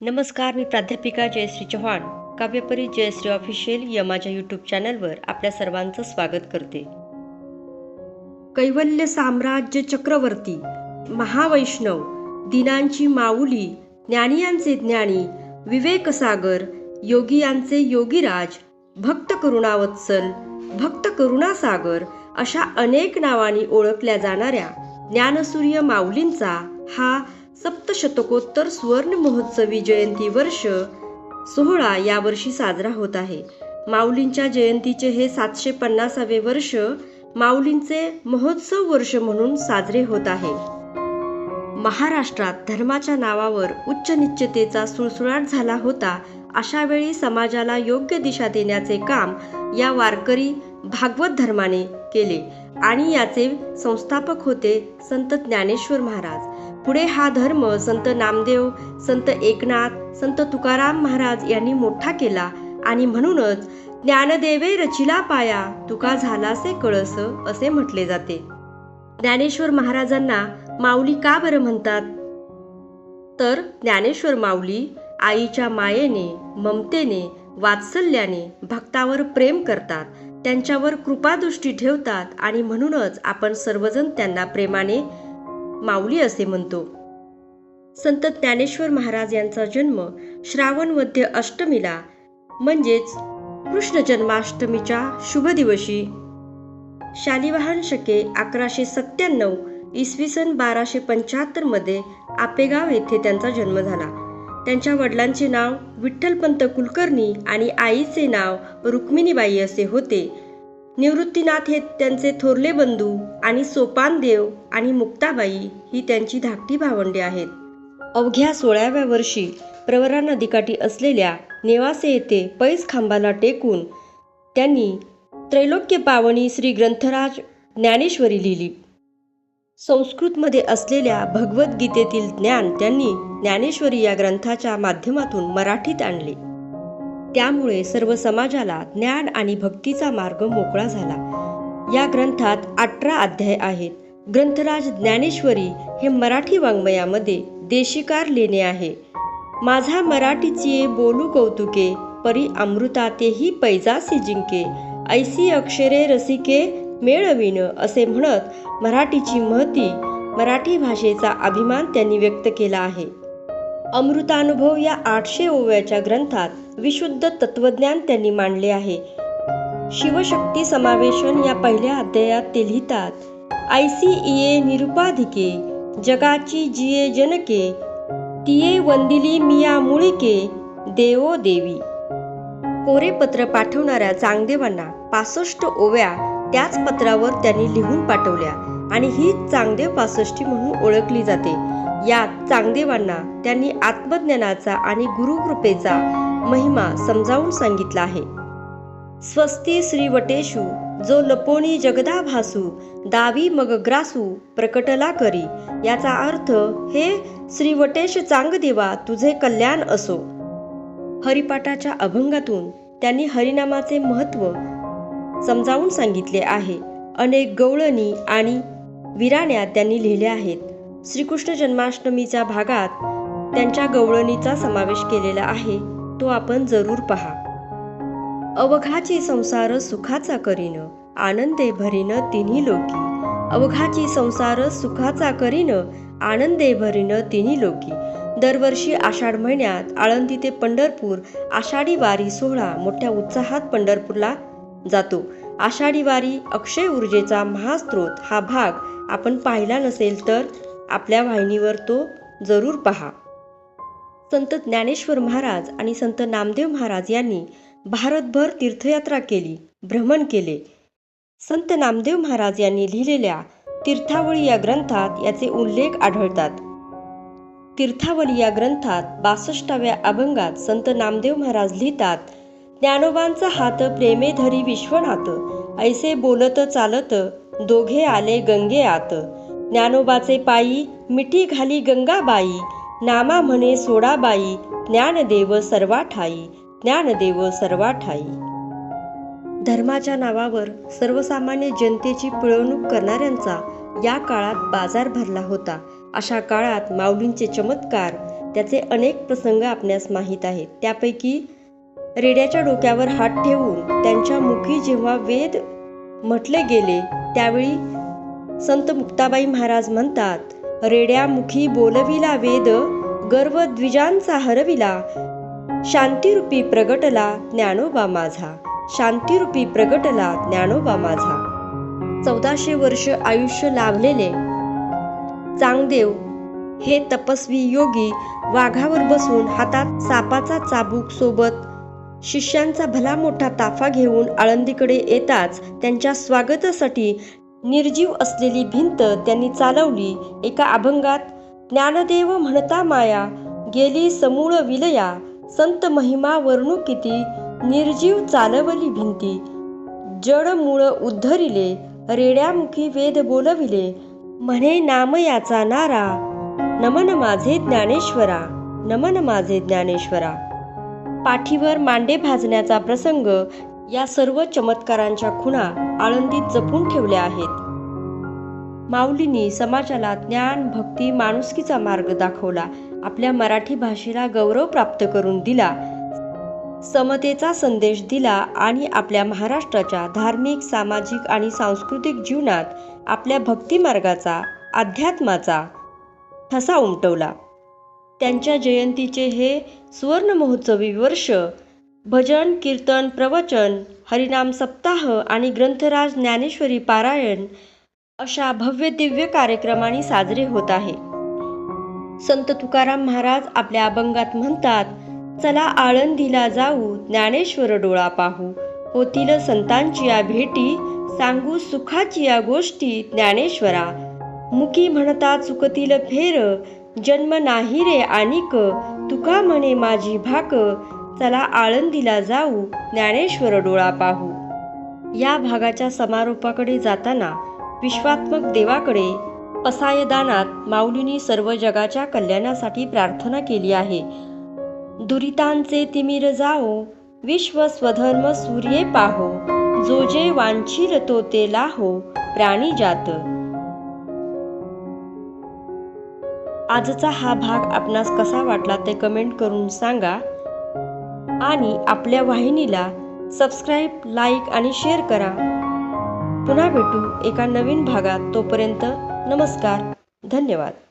नमस्कार मी प्राध्यापिका जयश्री चव्हाण. काव्यपरी जयश्री ऑफिशियल या माझ्या यूट्यूब चॅनलवर आपल्या सर्वांचं स्वागत करते. कैवल्य साम्राज्य चक्रवर्ती महावैष्णव दिनांची माऊली ज्ञानियांचे ज्ञानी विवेकसागर योगियांचे योगीराज भक्त करुणावत्सल भक्त करुणासागर अशा अनेक नावांनी ओळखल्या जाणाऱ्या ज्ञानसूर्य माऊलींचा हा सप्तशतकोत्तर सुवर्ण महोत्सवी जयंती वर्ष सोहळा यावर्षी साजरा होत आहे. माऊलींच्या जयंतीचे हे सातशे पन्नासावे वर्ष माऊलींचे महोत्सव वर्ष म्हणून साजरे होत आहे. महाराष्ट्रात धर्माच्या नावावर उच्च निश्चितेचा सुळसुळाट झाला होता अशा वेळी समाजाला योग्य दिशा देण्याचे काम या वारकरी भागवत धर्माने केले आणि याचे संस्थापक होते संत ज्ञानेश्वर महाराज. पुढे हा धर्म संत नामदेव संत एकनाथ संत तुकाराम महाराज यांनी मोठा केला आणि म्हणूनच ज्ञानदेवे रचिला पाया तुका झालासे कळस असे म्हटले जाते. ज्ञानेश्वर महाराजांना माऊली का बरं म्हणतात? तर ज्ञानेश्वर माऊली आईच्या मायेने ममतेने वात्सल्याने भक्तावर प्रेम करतात त्यांच्यावर कृपादृष्टी ठेवतात आणि म्हणूनच आपण सर्वजण त्यांना प्रेमाने माऊली असे म्हणतो. संत ज्ञानेश्वर महाराज यांचा जन्म श्रावण मध्य अष्टमीला म्हणजेच कृष्ण जन्माष्टमीच्या शुभ दिवशी. शालिवाहन शके अकराशे सत्त्याण्णव इसवी सन बाराशे पंच्याहत्तरमध्ये आपेगाव येथे त्यांचा जन्म झाला. त्यांच्या वडिलांचे नाव विठ्ठलपंत कुलकर्णी आणि आईचे नाव रुक्मिणीबाई असे होते. निवृत्तीनाथ हे त्यांचे थोरले बंधू आणि सोपानदेव आणि मुक्ताबाई ही त्यांची धाकटी भावंडे आहेत. अवघ्या सोळाव्या वर्षी प्रवरा नदीकाठी असलेल्या नेवासे येथे पैस खांबाला टेकून त्यांनी त्रैलोक्य पावनी श्री ग्रंथराज ज्ञानेश्वरी लिहिली. संस्कृतमध्ये असलेल्या भगवद्गीतेतील ज्ञान त्यांनी ज्ञानेश्वरी या ग्रंथाच्या माध्यमातून मराठीत आणले. त्यामुळे सर्व समाजाला ज्ञान आणि भक्तीचा मार्ग मोकळा झाला. या ग्रंथात अठरा अध्याय आहेत. ग्रंथराज ज्ञानेश्वरी हे मराठी वाङ्मयामध्ये देशिकार लेणे आहे. माझा मराठीची बोलू कौतुके परी अमृतातेही पैजासी जिंके. ऐसी अक्षरे रसिके मेळविन असे म्हणत मराठीची महती मराठी भाषेचा अभिमान त्यांनी व्यक्त केला आहे. अमृतानुभव या आठशे ओव्याच्या ग्रंथात विशुद्ध तत्वज्ञान त्यांनी मांडले आहे. शिवशक्ती समावेशन या पहिल्या अध्यायात ते लिहितात आय सी इये निरुपाधिके जगाची जिये जनके तिये वंदिली मिया मुळिके देवो देवी. कोरे पत्र पाठवणाऱ्या चांगदेवांना पासष्ट ओव्या त्याच पत्रावर त्यांनी लिहून पाठवल्या आणि ही चांगदेव पासष्टी म्हणून ओळखली जाते. यात चांगदेवांना त्यांनी आत्मज्ञानाचा आणि गुरुकृपेचा महिमा समजावून सांगितला आहे. स्वस्ती श्रीवटेशू जो लपोणी जगदा भासू दावी मग ग्रासू प्रकटला करी. याचा अर्थ हे श्रीवटेश चांगदेवा तुझे कल्याण असो. हरिपाठाच्या अभंगातून त्यांनी हरिनामाचे महत्त्व समजावून सांगितले आहे. अनेक गवळणी आणि विराण्या त्यांनी लिहिल्या आहेत. श्रीकृष्ण जन्माष्टमीच्या भागात त्यांच्या गवळणीचा समावेश केलेला आहे. तो आपण जरूर पहा. अवघाची संसार सुखाचा करीन आनंदे भरीन तिन्ही लोकी. अवघाची संसार सुखाचा करीन आनंदे भरीन तिन्ही लोकी. दरवर्षी आषाढ महिन्यात आळंदी ते पंढरपूर आषाढी वारी सोहळा मोठ्या उत्साहात पंढरपूरला जातो. आषाढी वारी अक्षय ऊर्जेचा महास्त्रोत हा भाग आपण पाहिला नसेल तर आपल्या वाहिनीवर तो जरूर पहा. संत ज्ञानेश्वर महाराज आणि संत नामदेव महाराज यांनी भारतभर तीर्थयात्रा केली भ्रमण केले. संत नामदेव महाराज यांनी लिहिलेल्या तीर्थावळी या ग्रंथात याचे उल्लेख आढळतात. तीर्थावली या ग्रंथात बासष्टाव्या अभंगात संत नामदेव महाराज लिहितात ज्ञानोबांचा हात प्रेमे धरी विश्वनाथ ऐसे बोलत चालत दोघे आले गंगे आत. ज्ञानोबाचे पायी मिठी घाली गंगाबाई. नामा म्हणे सोडाबाई ज्ञानदेव सर्वा ठाई ज्ञानदेव सर्वा ठाई धर्माच्या नावावर सर्वसामान्य जनतेची पिळवणूक करणाऱ्यांचा या काळात बाजार भरला होता. अशा काळात माऊलींचे चमत्कार त्याचे अनेक प्रसंग आपणास माहीत आहेत. त्यापैकी रेड्याच्या डोक्यावर हात ठेवून त्यांच्या मुखी जेव्हा वेद म्हटले गेले त्यावेळी संत मुक्ताबाई महाराज म्हणतात रेड्या मुखी बोलविला वेद गर्व द्विजांचा हरविला. शांतिरूपी प्रगटला ज्ञानोबा माझा. शांतिरूपी प्रगटला ज्ञानोबा माझा. चौदाशे वर्ष आयुष्य लाभलेले. चांगदेव हे तपस्वी योगी वाघावर बसून हातात सापाचा चाबूक सोबत शिष्यांचा भला मोठा ताफा घेऊन आळंदीकडे येताच त्यांच्या स्वागतासाठी निर्जीव असलेली भिंत त्यांनी चालवली. एका अभंगात ज्ञानदेव म्हणता माया गेली समूळ विलया संत महिमा वर्णू किती निर्जीव चालवली भिंती. जड मूळ उद्धरिले रेड्यामुखी वेद बोलविले म्हणे नाम याचा नारा नमन माझे ज्ञानेश्वरा नमन माझे ज्ञानेश्वरा. पाठीवर मांडे भाजण्याचा प्रसंग या सर्व चमत्कारांच्या खुणा आळंदीत जपून ठेवल्या आहेत. माऊलींनी समाजाला ज्ञान भक्ती माणुसकीचा मार्ग दाखवला. आपल्या मराठी भाषेला गौरव प्राप्त करून दिला. समतेचा संदेश दिला आणि आपल्या महाराष्ट्राच्या धार्मिक सामाजिक आणि सांस्कृतिक जीवनात आपल्या भक्तिमार्गाचा अध्यात्माचा ठसा उमटवला. त्यांच्या जयंतीचे हे सुवर्ण महोत्सवी वर्ष भजन कीर्तन प्रवचन हरिनाम सप्ताह आणि ग्रंथराज ज्ञानेश्वरी पारायण अशा भव्य दिव्य कार्यक्रमाने साजरे होत आहे. संत तुकाराम महाराज आपल्या अभंगात म्हणतात चला आळंदीला जाऊ ज्ञानेश्वर डोळा पाहू. होतील संतांची या भेटी सांगू सुखाची या गोष्टी ज्ञानेश्वरा. मुकी म्हणता चुकतील फेर जन्म नाही रे आणिक तुका म्हणे माझी भाक. चला आळंदीला जाऊ ज्ञानेश्वर डोळा पाहू. या भागाच्या समारोपाकडे जाताना विश्वात्मक देवाकडे पसायदानात माऊलींनी सर्व जगाच्या कल्याणासाठी प्रार्थना केली आहे. दुरितांचे तिमिर जाओ विश्व स्वधर्म सूर्ये पाहो जो जे वांछिर तो ते लाहो प्राणी जात. आजचा हा भाग आपणास कसा वाटला ते कमेंट करून सांगा. आणि आपल्या वाहिनीला सबस्क्राईब लाईक आणि शेअर करा. पुन्हा भेटू एका नवीन भागात तोपर्यंत नमस्कार धन्यवाद.